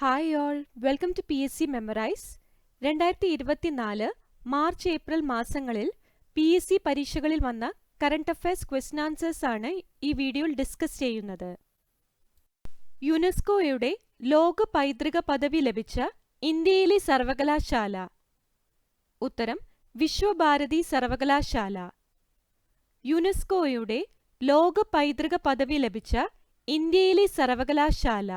Hi all welcome to P S C memorise രണ്ടായിരത്തി ഇരുപത്തിനാല് March April മാസങ്ങളിൽ P S C പരീക്ഷകളിൽ വന്ന കറണ്ട് അഫയേഴ്സ് ക്വസ്റ്റൻ ആൻസേഴ്സ് ആണ് ഈ വീഡിയോയിൽ ഡിസ്കസ് ചെയ്യുന്നത്. യുനെസ്കോയുടെ ലോക പൈതൃക പദവി ലഭിച്ച ഇന്ത്യയിലെ സർവകലാശാല. ഉത്തരം വിശ്വഭാരതി സർവകലാശാല. യുനെസ്കോയുടെ ലോക പൈതൃക പദവി ലഭിച്ച ഇന്ത്യയിലെ സർവകലാശാല.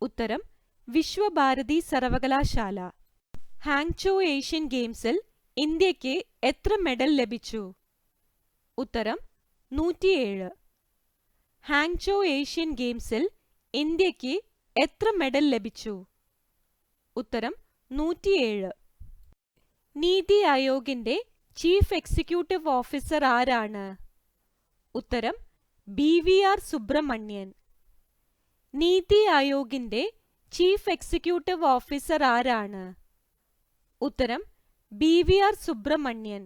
ഉത്തരം വിശ്വഭാരതി സർവകലാശാല. ഹാങ്ചോ ഏഷ്യൻ ഗെയിംസിൽ ഇന്ത്യയ്ക്ക് എത്ര മെഡൽ ലഭിച്ചു? ഉത്തരം നൂറ്റിയേഴ്. ഹാങ്ചോ ഏഷ്യൻ ഗെയിംസിൽ ഇന്ത്യയ്ക്ക് എത്ര മെഡൽ ലഭിച്ചു? ഉത്തരം നൂറ്റിയേഴ്. നീതി ആയോഗിന്റെ ചീഫ് എക്സിക്യൂട്ടീവ് ഓഫീസർ ആരാണ്? ഉത്തരം ബി വി ആർ സുബ്രഹ്മണ്യൻ. നീതി ആയോഗിന്റെ ചീഫ് എക്സിക്യൂട്ടീവ് ഓഫീസർ ആരാണ്? ഉത്തരം ബി വി ആർ സുബ്രഹ്മണ്യൻ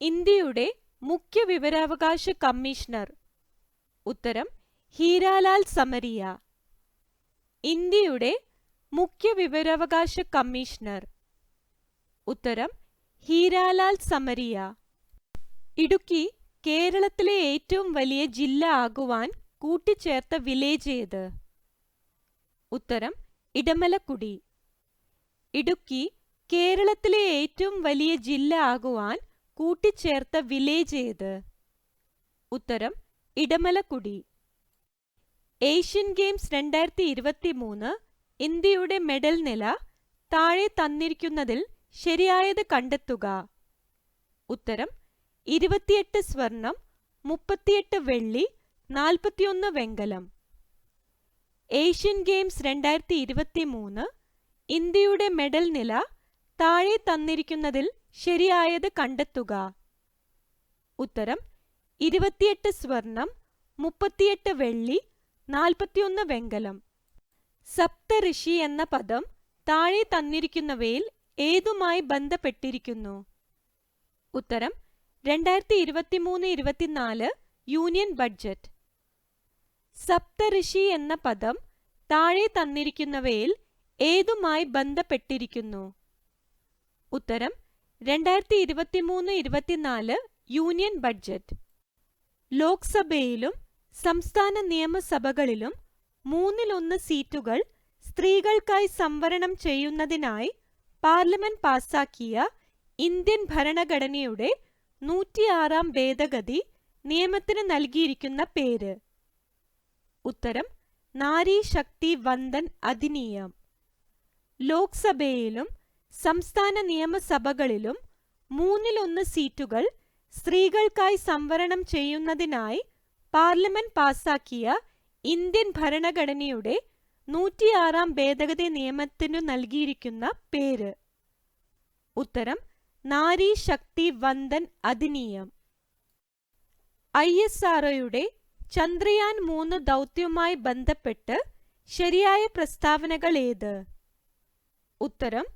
ഇന്ത്യയുടെ മുഖ്യ വിവരാവകാശ കമ്മീഷണർ. ഉത്തരം ഹീരാലാൽ സമരിയ ഇന്ത്യയുടെ മുഖ്യ വിവരാവകാശ കമ്മീഷണർ. ഉത്തരം ഹീരാലാൽ സമരിയ. ഇടുക്കി കേരളത്തിലെ ഏറ്റവും വലിയ ജില്ല ആകുവാൻ കൂട്ടിച്ചേർത്ത വില്ലേജ് ഏത്? ഉത്തരം ഇടമലക്കുടി. ഇടുക്കി കേരളത്തിലെ ഏറ്റവും വലിയ ജില്ല ആകുവാൻ കൂട്ടിച്ചേർത്ത വില്ലേജ് ഏത്? ഉത്തരം ഇടമലക്കുടി. ഏഷ്യൻ ഗെയിംസ് രണ്ടായിരത്തി ഇരുപത്തി മൂന്ന് ഇന്ത്യയുടെ മെഡൽ നില താഴെ തന്നിരിക്കുന്നതിൽ ശരിയായത് കണ്ടെത്തുക. ഉത്തരം ഇരുപത്തിയെട്ട് സ്വർണം മുപ്പത്തിയെട്ട് വെള്ളി നാൽപ്പത്തിയൊന്ന് വെങ്കലം. ഏഷ്യൻ ഗെയിംസ് രണ്ടായിരത്തി ഇരുപത്തി മൂന്ന് ഇന്ത്യയുടെ മെഡൽ നില താഴെ തന്നിരിക്കുന്നതിൽ ശരിയായത് കണ്ടെത്തുക. ഉത്തരം ഇരുപത്തിയെട്ട് സ്വർണം മുപ്പത്തിയെട്ട് വെള്ളി നാൽപ്പത്തിയൊന്ന് വെങ്കലം. സപ്തഋഷി എന്ന പദം താഴെ തന്നിരിക്കുന്നവയിൽ ഏതുമായി ബന്ധപ്പെട്ടിരിക്കുന്നു? ഉത്തരം രണ്ടായിരത്തി ഇരുപത്തിമൂന്ന് ഇരുപത്തിനാല് യൂണിയൻ ബഡ്ജറ്റ്. സപ്തഋഷി എന്ന പദം താഴെ തന്നിരിക്കുന്നവയിൽ ഏതുമായി ബന്ധപ്പെട്ടിരിക്കുന്നു? ഉത്തരം രണ്ടായിരത്തി ഇരുപത്തിമൂന്ന് ഇരുപത്തിനാല് യൂണിയൻ ബഡ്ജറ്റ്. ലോക്സഭയിലും സംസ്ഥാന നിയമസഭകളിലും മൂന്നിലൊന്ന് സീറ്റുകൾ സ്ത്രീകൾക്കായി സംവരണം ചെയ്യുന്നതിനായി പാർലമെന്റ് പാസാക്കിയ ഇന്ത്യൻ ഭരണഘടനയുടെ നൂറ്റിയാറാം ഭേദഗതി നിയമത്തിന് നൽകിയിരിക്കുന്ന പേര്. ഉത്തരം നാരി ശക്തി വന്ദൻ അധിനിയം. ലോക്സഭയിലും സംസ്ഥാന നിയമസഭകളിലും മൂന്നിലൊന്ന് സീറ്റുകൾ സ്ത്രീകൾക്കായി സംവരണം ചെയ്യുന്നതിനായി പാർലമെന്റ് പാസാക്കിയ ഇന്ത്യൻ ഭരണഘടനയുടെ നൂറ്റിയാറാം ഭേദഗതി നിയമത്തിനു നൽകിയിരിക്കുന്ന പേര്. ഉത്തരം നാരി ശക്തി വന്ദൻ അധിനിയം. ഐ എസ് ആർഒയുടെ ചന്ദ്രയാൻ മൂന്ന് ദൗത്യവുമായി ബന്ധപ്പെട്ട് ശരിയായ പ്രസ്താവനകൾ ഏത്? ഉത്തരം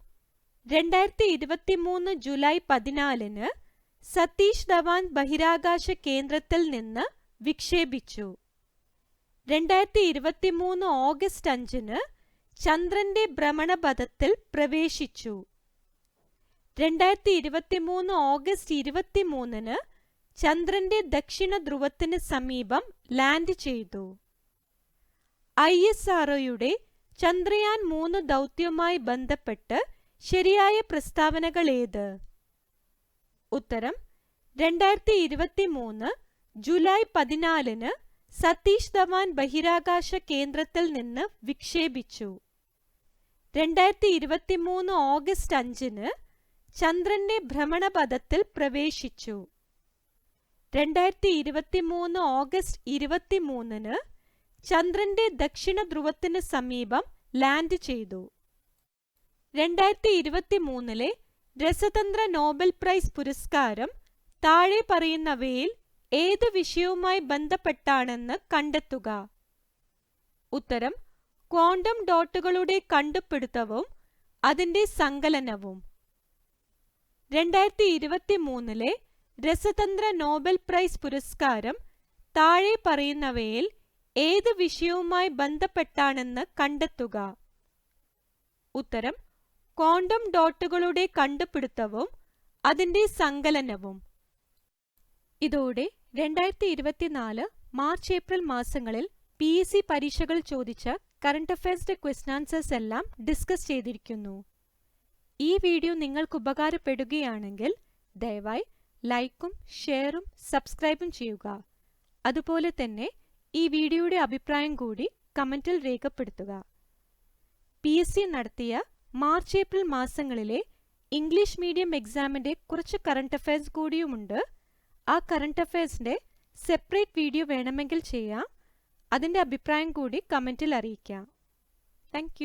രണ്ടായിരത്തി ഇരുപത്തി മൂന്ന് ജൂലൈ പതിനാലിന് സതീഷ് ധവാൻ ബഹിരാകാശ കേന്ദ്രത്തിൽ നിന്ന് വിക്ഷേപിച്ചു. രണ്ടായിരത്തി ഇരുപത്തി മൂന്ന് ഓഗസ്റ്റ് അഞ്ചിന് ചന്ദ്രന്റെ ഭ്രമണപഥത്തിൽ പ്രവേശിച്ചു. രണ്ടായിരത്തി ഇരുപത്തി മൂന്ന് ഓഗസ്റ്റ് ഇരുപത്തിമൂന്നിന് ചന്ദ്രന്റെ ദക്ഷിണ ധ്രുവത്തിന് സമീപം ലാൻഡ് ചെയ്തു. ഐ എസ് ആർഒയുടെ ചന്ദ്രയാൻ മൂന്ന് ദൗത്യവുമായി ബന്ധപ്പെട്ട് ശരിയായ പ്രസ്താവനകൾ ഏത്? ഉത്തരം രണ്ടായിരത്തി ഇരുപത്തി മൂന്ന് ജൂലൈ പതിനാലിന് സതീഷ് ധവാൻ ബഹിരാകാശ കേന്ദ്രത്തിൽ നിന്ന് വിക്ഷേപിച്ചു. രണ്ടായിരത്തി ഇരുപത്തി മൂന്ന് ഓഗസ്റ്റ് അഞ്ചിന് ചന്ദ്രന്റെ ഭ്രമണപഥത്തിൽ പ്രവേശിച്ചു. രണ്ടായിരത്തി ഇരുപത്തി മൂന്ന് ഓഗസ്റ്റ് ഇരുപത്തി മൂന്നിന് ചന്ദ്രന്റെ ദക്ഷിണ ധ്രുവത്തിന് സമീപം ലാൻഡ് ചെയ്തു. രണ്ടായിരത്തി ഇരുപത്തി മൂന്നിലെ രസതന്ത്ര നോബൽ പ്രൈസ് പുരസ്കാരം താഴെ പറയുന്നവയിൽ ഏത് വിഷയവുമായി ബന്ധപ്പെട്ടാണെന്ന് കണ്ടെത്തുക. ഉത്തരം ക്വാണ്ടം ഡോട്ടുകളുടെ കണ്ടുപിടുത്തവും അതിന്റെ സങ്കലനവും. രണ്ടായിരത്തി ഇരുപത്തി മൂന്നിലെ രസതന്ത്ര നോബൽ പ്രൈസ് പുരസ്കാരം താഴെ പറയുന്നവയിൽ ഏത് വിഷയവുമായി ബന്ധപ്പെട്ടാണെന്ന് കണ്ടെത്തുക. ഉത്തരം ക്വാണ്ടം ഡോട്ടുകളുടെ കണ്ടുപിടുത്തവും അതിന്റെ സങ്കലനവും. ഇതോടെ രണ്ടായിരത്തി ഇരുപത്തിനാല് മാർച്ച് ഏപ്രിൽ മാസങ്ങളിൽ പി എസ് സി പരീക്ഷകൾ ചോദിച്ച കറണ്ട് അഫയേഴ്സിന്റെ ക്വസ്റ്റൻ ആൻസേഴ്സ് എല്ലാം ഡിസ്കസ് ചെയ്തിരിക്കുന്നു. ഈ വീഡിയോ നിങ്ങൾക്ക് ഉപകാരപ്പെടുകയാണെങ്കിൽ ദയവായി ലൈക്കും ഷെയറും സബ്സ്ക്രൈബും ചെയ്യുക. അതുപോലെ തന്നെ ഈ വീഡിയോയുടെ അഭിപ്രായം കൂടി കമന്റിൽ രേഖപ്പെടുത്തുക. പി എസ് സി നടത്തിയ മാർച്ച് ഏപ്രിൽ മാസങ്ങളിലെ ഇംഗ്ലീഷ് മീഡിയം എക്സാമിന്റെ കുറച്ച് കറണ്ട് അഫയേഴ്സ് കൂടിയുമുണ്ട്. ആ കറണ്ട് അഫയേഴ്സിന്റെ സെപ്പറേറ്റ് വീഡിയോ വേണമെങ്കിൽ ചെയ്യാം. അതിന്റെ അഭിപ്രായം കൂടി കമന്റിൽ അറിയിക്കാം. താങ്ക്